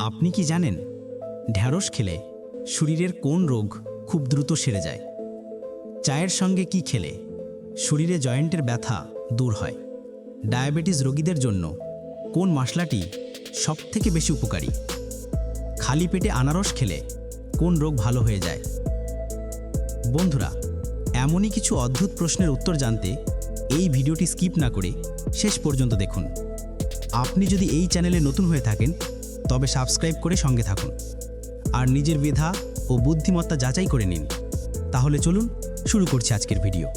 আপনি কি জানেন, ঢ্যাঁড়স খেলে শরীরের কোন রোগ খুব দ্রুত সেরে যায়? চায়ের সঙ্গে কি খেলে শরীরে জয়েন্টের ব্যথা দূর হয়? ডায়াবেটিস রোগীদের জন্য কোন মশলাটি সবথেকে বেশি উপকারী? খালি পেটে আনারস খেলে কোন রোগ ভালো হয়ে যায়? বন্ধুরা, এমনই কিছু অদ্ভুত প্রশ্নের উত্তর জানতে এই ভিডিওটি স্কিপ না করে শেষ পর্যন্ত দেখুন। আপনি যদি এই চ্যানেলে নতুন হয়ে থাকেন তবে সাবস্ক্রাইব করে সঙ্গে থাকুন। আর নিজের মেধা ও বুদ্ধিমত্তা যাচাই করে নিন। তাহলে চলুন শুরু করছি আজকের ভিডিও।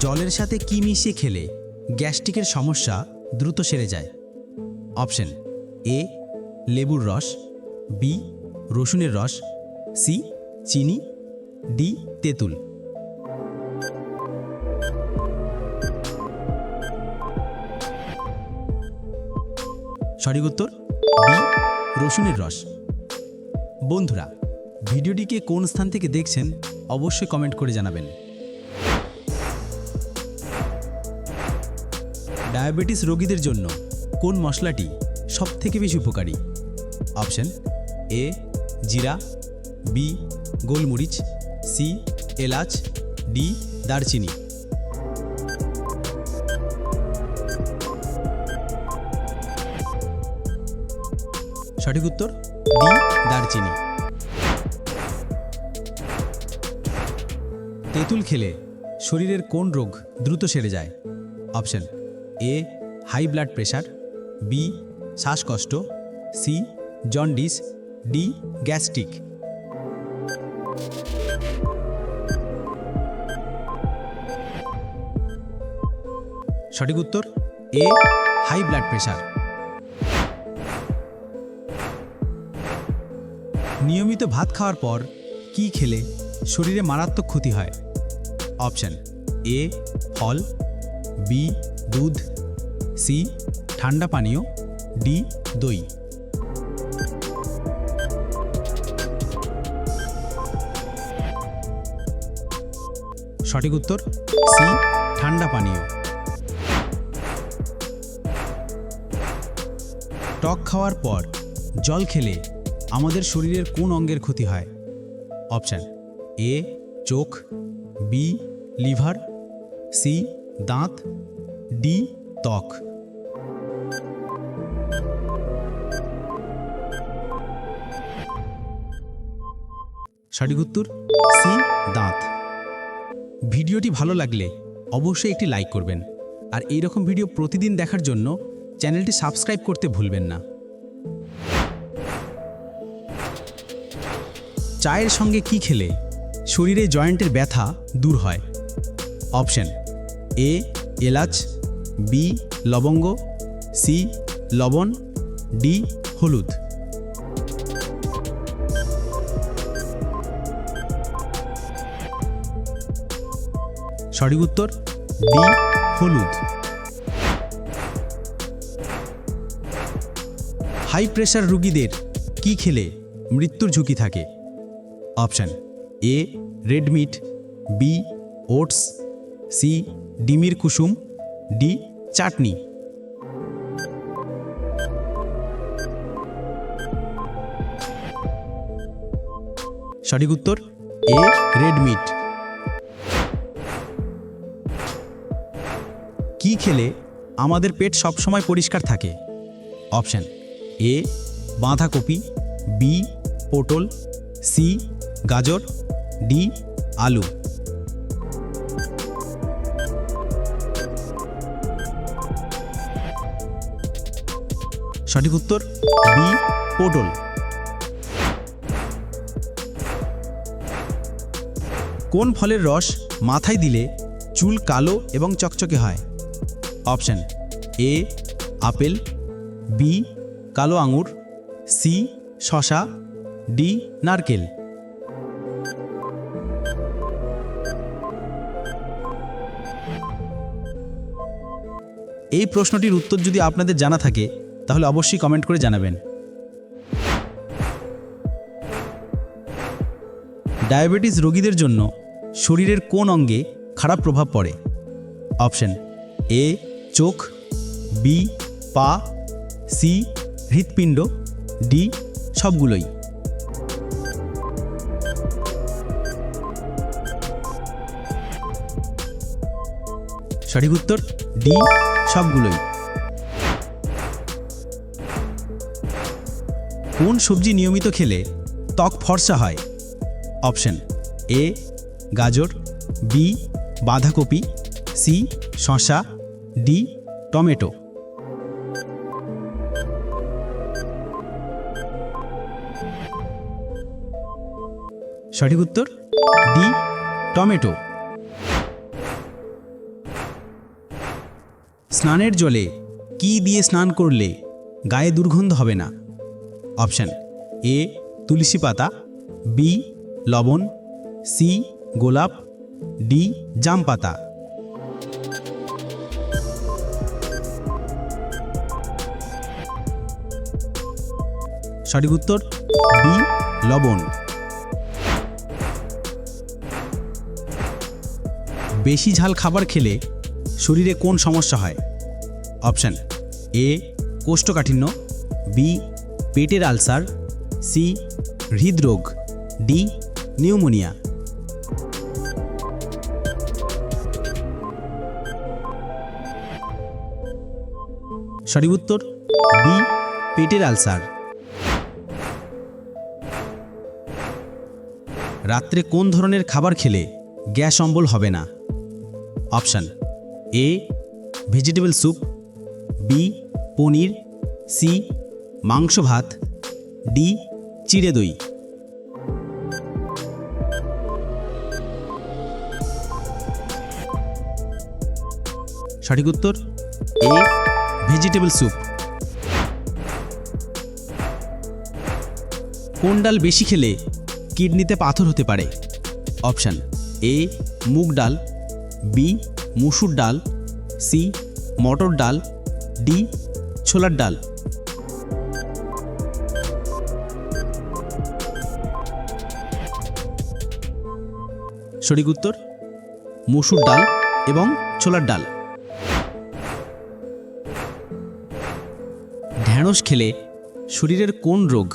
জলের সাথে কি মিশিয়ে খেলে গ্যাস্ট্রিকের সমস্যা দ্রুত সেরে যায়? অপশন এ, লেবুর রস, বি, রসুনের রস, সি, চিনি, ডি, তেঁতুল। সঠিক উত্তর, বি, রসুনের রস। বন্ধুরা, ভিডিওটিকে কোন স্থান থেকে দেখছেন অবশ্যই কমেন্ট করে জানাবেন। ডায়াবেটিস রোগীদের জন্য কোন মশলাটি সবথেকে বেশি উপকারী? অপশন, এ, জিরা, বি, গোলমরিচ, সি, এলাচ, ডি, দারচিনি। সঠিক উত্তর ডি দারচিনি। তেঁতুল খেলে শরীরের কোন রোগ দ্রুত সেরে যায়? Option A, high blood pressure B, শ্বাসকষ্ট, সি, জন্ডিস, ডি, গ্যাস্ট্রিক। সঠিক উত্তর এ, হাই ব্লাড প্রেশার নিয়মিত ভাত খাওয়ার পর কি খেলে শরীরে মারাত্মক ক্ষতি হয়? অপশন এ, ফল, বি, দুধ, সি, ঠান্ডা পানীয়, ডি, দই। সঠিক উত্তর, সি, ঠান্ডা পানীয়। টক খাওয়ার পর জল খেলে আমাদের শরীরের কোন অঙ্গের ক্ষতি হয়? অপশান এ চোখ বি লিভার সি দাঁত ডি ত্বক। সঠিক উত্তর সি দাঁত। ভিডিওটি ভালো লাগলে অবশ্যই একটি লাইক করবেন। আর এই রকম ভিডিও প্রতিদিন দেখার জন্য চ্যানেলটি সাবস্ক্রাইব করতে ভুলবেন না। চায়ের সঙ্গে কি খেলে শরীরে জয়েন্টের ব্যথা দূর হয়? অপশন এ, এলাচ, বি, লবঙ্গ, সি, লবণ, ডি, হলুদ। সঠিক উত্তর, ডি, হলুদ। হাই প্রেশার রোগীদের কি খেলে মৃত্যুর ঝুঁকি থাকে? Option A, red meat, B, oats, C, ডিমির কুসুম, ডি, চাটনি। সঠিক উত্তর, এ, রেড মিট। কি খেলে আমাদের পেট সবসময় পরিষ্কার থাকে? অপশান এ, বাঁধাকপি, বি, পটল, সি গাজর, ডি, আলু। সঠিক উত্তর, বি, পটল। কোন ফলের রস মাথায় দিলে চুল কালো এবং চকচকে হয়? অপশন, এ, আপেল, বি, কালো আঙুর, সি শশা ডি, নারকেল। এই প্রশ্নটির উত্তর যদি আপনাদের জানা থাকে, তাহলে অবশ্যই কমেন্ট করে জানাবেন। ডায়াবেটিস রোগীদের জন্য শরীরের কোন অঙ্গে খারাপ প্রভাব পড়ে? অপশন এ, চোখ, বি, পা, সি, হৃৎপিণ্ড, ডি, সবগুলোই। সঠিক উত্তর ডি সবগুলোই। কোন সবজি নিয়মিত খেলে ত্বক ফর্সা হয়? অপশন এ, গাজর, বি, বাঁধাকপি, সি, শসা, ডি, টমেটো। সঠিক উত্তর, ডি, টমেটো। স্নানের জলে কি দিয়ে স্নান করলে গায়ে দুর্গন্ধ হবে না? অপশান এ, তুলসী পাতা, বি, লবণ, সি, গোলাপ, ডি, জাম পাতা। সঠিক উত্তর, বি, লবণ। বেশি ঝাল খাবার খেলে শরীরে কোন সমস্যা হয়? অপশান এ, কোষ্ঠকাঠিন্য, বি, পেটের আলসার, সি, হৃদরোগ, ডি, নিউমোনিয়া। সঠিক উত্তর, বি, পেটের আলসার। রাত্রে কোন ধরনের খাবার খেলে গ্যাস অম্বল হবে না? Option A, vegetable soup B, paneer, C, মাংস ভাত, ডি, চিড়ে দই। সঠিক উত্তর, এ, ভেজিটেবল স্যুপ। কোন ডাল বেশি খেলে কিডনিতে পাথর হতে পারে? অপশান, এ, মুগ ডাল, বি, মুসুর ডাল, সি, মটর ডাল ডি, ছোলার ডাল। সঠিক উত্তর, মসুর ডাল এবং ছোলার ডাল। ঢ্যাঁড়স খেলে শরীরের কোন রোগ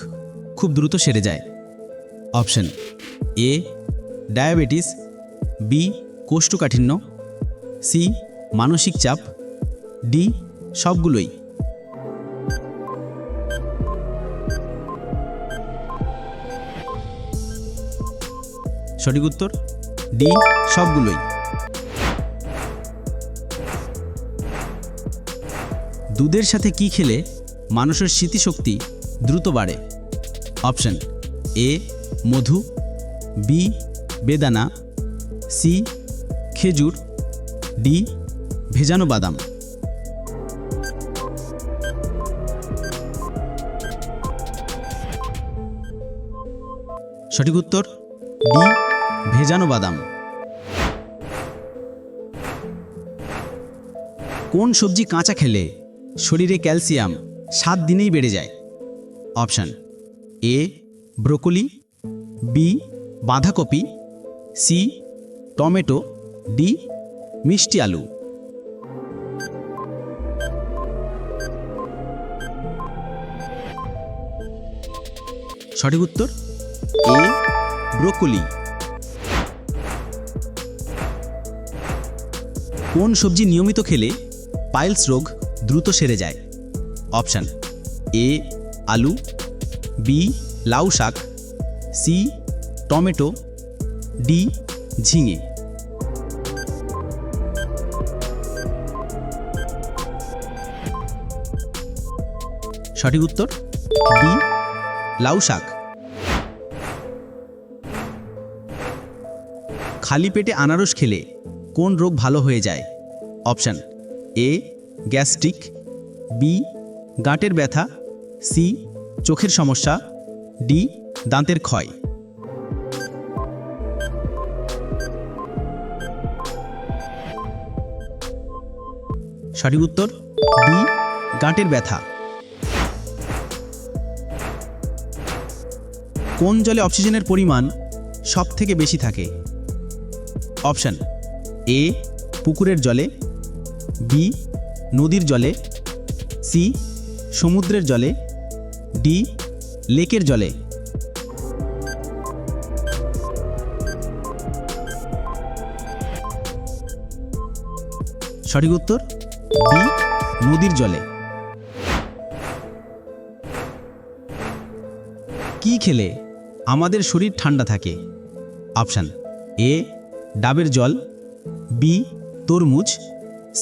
খুব দ্রুত সেরে যায়? অপশন এ, ডায়াবেটিস, বি, কোষ্ঠকাঠিন্য, সি, মানসিক চাপ, ডি সবগুলোই। সঠিক উত্তর? ডি, সবগুলোই। দুধের সাথে কি খেলে মানুষের স্মৃতিশক্তি দ্রুত বাড়ে? অপশন এ, মধু, বি, বেদানা, সি, খেজুর, ডি, ভেজানো বাদাম। সঠিক উত্তর ডি ভেজানো বাদাম। কোন সবজি কাঁচা খেলে শরীরে ক্যালসিয়াম সাত দিনেই বেড়ে যায়? অপশান, এ, ব্রোকলি, বি, বাঁধাকপি, সি, টমেটো, ডি, মিষ্টি আলু। সঠিক উত্তর এ, ব্রোকলি। কোন সবজি নিয়মিত খেলে পাইলস রোগ দ্রুত সেরে যায়? অপশান, এ, আলু, বি, লাউ শাক, সি, টমেটো, ডি, ঝিঙে। সঠিক উত্তর, ডি, লাউ শাক। খালি পেটে আনারস খেলে কোন রোগ ভালো হয়ে যায়? অপশান এ, গ্যাস্ট্রিক, বি, গাঁটের ব্যথা, সি, চোখের সমস্যা, ডি, দাঁতের ক্ষয়। সঠিক উত্তর ডি গাঁটের ব্যথা। কোন জলে অক্সিজেনের পরিমাণ সব থেকে বেশি থাকে? অপশান এ, পুকুরের জলে, বি, নদীর জলে, সি, সমুদ্রের জলে, ডি, লেকের জলে। সঠিক উত্তর, বি, নদীর জলে। কি খেলে আমাদের শরীর ঠান্ডা থাকে? অপশান এ ডাবের জল বি তরমুজ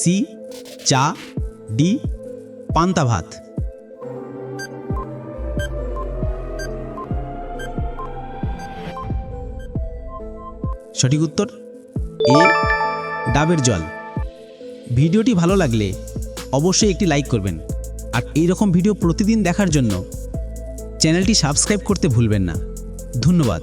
সি চা ডি পান্তা ভাত। সঠিক উত্তর এ ডাবের জল। ভিডিওটি ভালো লাগলে অবশ্যই একটি লাইক করবেন। আর এই রকম ভিডিও প্রতিদিন দেখার জন্য চ্যানেলটি সাবস্ক্রাইব করতে ভুলবেন না। ধন্যবাদ।